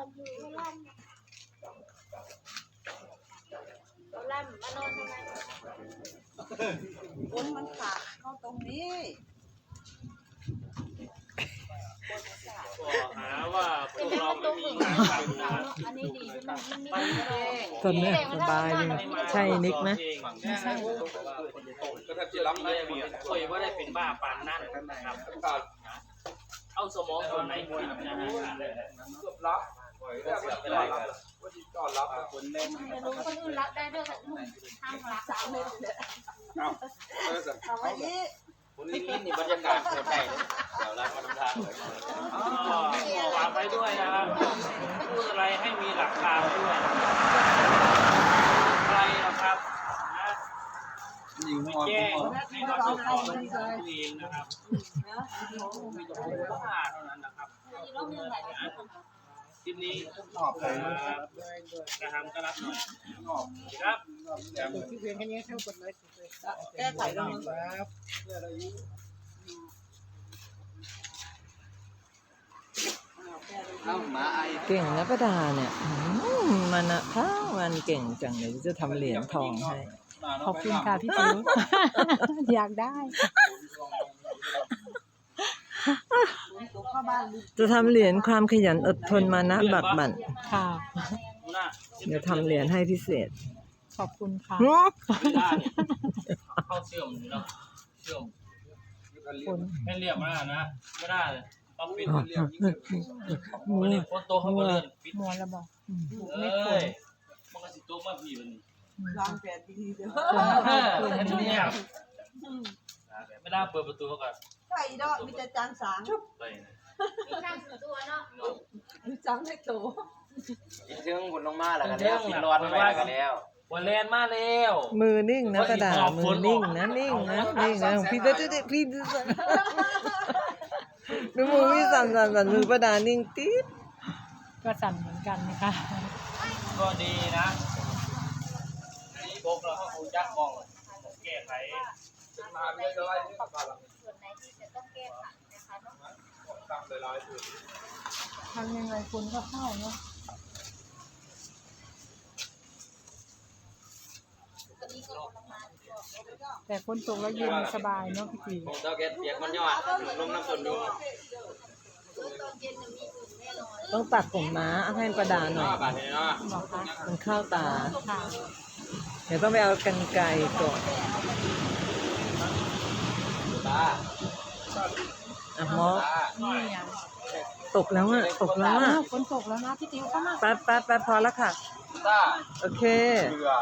อนอยู่ข้างล่าเราล่ำมานอนทำไมคนมันขาดเข้าตรงนี้ก็หาว่าพวกเราตรไม่งมีอื่นงานเราทำนะอันนี้ดีมันนิ่งๆเลยตอนนี้สบายใช่นิกไหมไม่ใช่ก็ถ้าจะรับได้เบียช่วยว่าได้เป็นบ้าปานนั่นนะครับเอาสมองส่วนไหนคิดนะฮะรับ ไม่ได้รับต้อนรับคนเล่นแต่ลุงคนอื่นรับได้ด้วยแต่ลุงห้ามรับสามเม็ดเลยเอาไว้นี่คนนี้นี่บรรยากาศโคตรใกล้เดี๋ยวรับมาทำทางก็ฝากไว้ด้วยนะครับพูดอะไรให้มีหลักการด้วยใครนะครับนะยิงหัวแจ้งให้เราเจ้าของตัวเองนะครับไม่ต้องพูดว่าเท่านั้นนะครับ คลิปนี้ชอบเลยกระทำก็รับหน่อยครับแก้ไขแล้วมึงเอาหมาไอเก่งนะป้าดาเนี่ยอืมมันอะทั้งวันเก่งจังเดี๋ยวจะทำเหรียญทองให้ขอบคุณค่ะพี่จิ๋วอยากได้ตกเข้าบ้าน จะทำเหรียญความขยันอดทนมานะบักบั่นค่ะหน้าเดี๋ยวทำเหรียญให้พิเศษ ขอบคุณค่ะหึไม่ได้เนี่ยเข้าเชื่อมเนาะเชื่อมคุณให้เรียบมากนะไม่ได้เลยต้องปิดอ๋อวันนี้โคตรโตเขาก็เลื่อนปิดมวนแล้วบอกเอ้ยมันก็สิโตมาพี่มันนี่วางแผนดีๆเด้อเออเห็นเนี่ยไม่ได้เปิดประตูก่อน ใช่ดอกมีแต่จานสางไปนะมีช่างส่วนตัวเนาะจังให้โตกินเชื่องคนลงมาแล้วกันแล้วกินร้อนไปแล้วกันแล้ววันแลนมาแล้วมือนิ่งนะป้าดามือนิ่งนะนิ่งนะนิ่งนะพี่จะจะพี่จะดูมือพี่สั่นสั่นสั่นมือป้าดานิ่งติ๊ดก็สั่นเหมือนกันนะคะก็ดีนะพวกเราก็คงจักมองแก้ไขมาเรื่อยๆ ทำยังไงคุณก็เข้าเนาะตอนนี้ก็กำลังมาแต่ฝนตกแล้วเย็นสบายเนาะพี่จิ๋วผมเจ้าแกเปียกมันยอดลงน้ำฝนดูตอนเย็นจะมีอุ่นแน่นอนต้องตัดผมม้าให้ป้าดาหน่อยบาทนี้เนาะบอกคะมันเข้าตา ค่ะเดี๋ยวต้องไปเอากันไกรก่อนตา อะหมอตานี่ไงตกแล้วอะตกแล้วอะอ้าวฝนตกแล้วนะพี่จิ๋วเข้ามา แป๊บแป๊บแป๊บพอแล้วค่ะตาโอเค เรือ